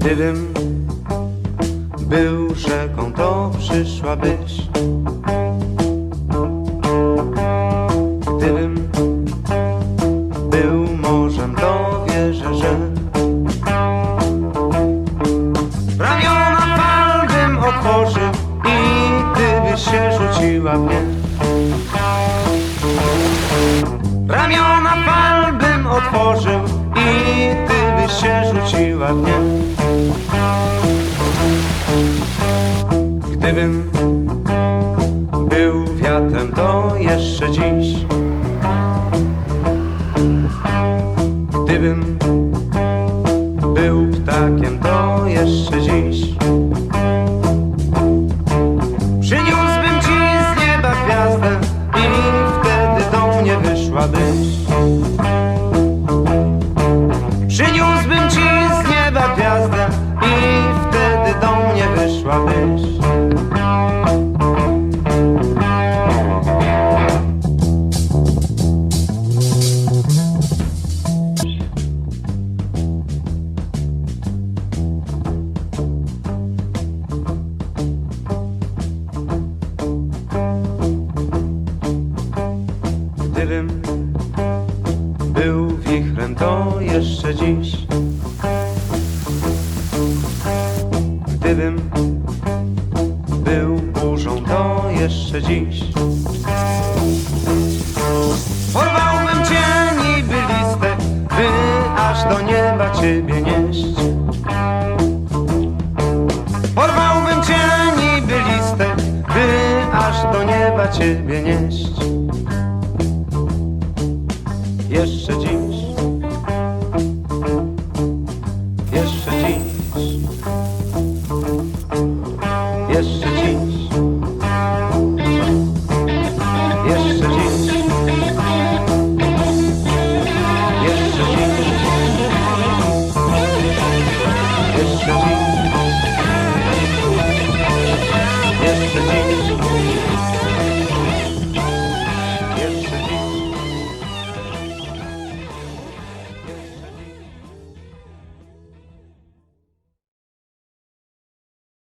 Gdybym był rzeką, to przyszłabyś. Gdybym był morzem, to wierzę, że ramiona fal bym otworzył i ty byś się rzuciła w nie. Ramiona fal bym otworzył i ty byś się rzuciła w nie. Gdybym był wiatrem, to jeszcze dziś. Gdybym był ptakiem, to jeszcze dziś. Przyniósłbym ci z nieba gwiazdę i wtedy do mnie wyszłabyś. Gdybym był wichrem, to jeszcze dziś. Gdybym był burzą, to jeszcze dziś. Porwałbym cię niby listek, by aż do nieba ciebie nieść. Porwałbym cię niby listek, by aż do nieba ciebie nieść. Jeszcze dziś. Jeszcze dziś